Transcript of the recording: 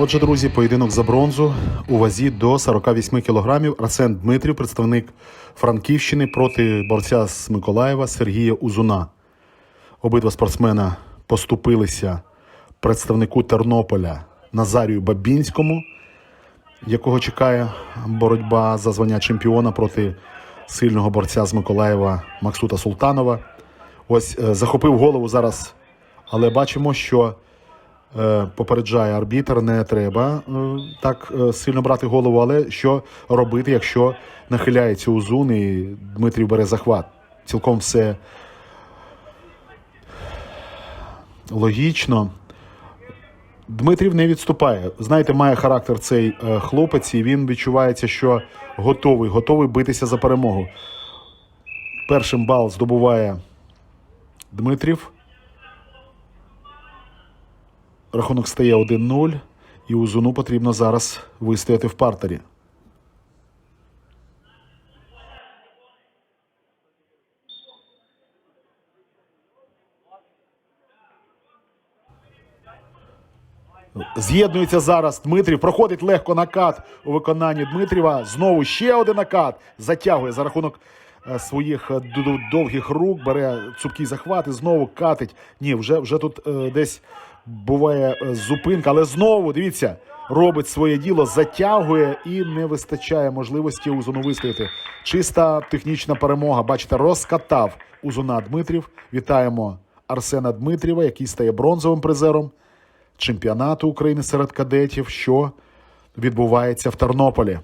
Отже, друзі, поєдинок за бронзу у вазі до 48 кілограмів. Арсен Дмитрів, представник Франківщини проти борця з Миколаєва Сергія Узуна. Обидва спортсмена поступилися представнику Тернополя Назарію Бабінському, якого чекає боротьба за звання чемпіона проти сильного борця з Миколаєва Максута Султанова. Ось е, захопив голову зараз, але бачимо, що попереджає арбітр, не треба е, так е, сильно брати голову, але що робити, якщо нахиляється узун і Дмитрів бере захват. Цілком все логічно. Дмитрів не відступає. Знаєте, має характер цей е, хлопець, і він відчувається, що готовий, готовий битися за перемогу. Першим бал здобуває Дмитрів. Рахунок стає 1-0, і Узуну потрібно зараз вистояти в партері. З'єднується зараз Дмитрів. Проходить легко накат у виконанні Дмитріва. Знову ще один накат. Затягує за рахунок е, своїх е, довгих рук, бере цупкий захват і знову катить. Ні, вже, вже тут е, десь буває е, зупинка, але знову дивіться, робить своє діло, затягує і не вистачає можливості Узуну вистояти. Чиста технічна перемога. Бачите, розкатав Узуна Дмитрів. Вітаємо Арсена Дмитрєва, який стає бронзовим призером чемпіонату України серед кадетів, що відбувається в Тернополі.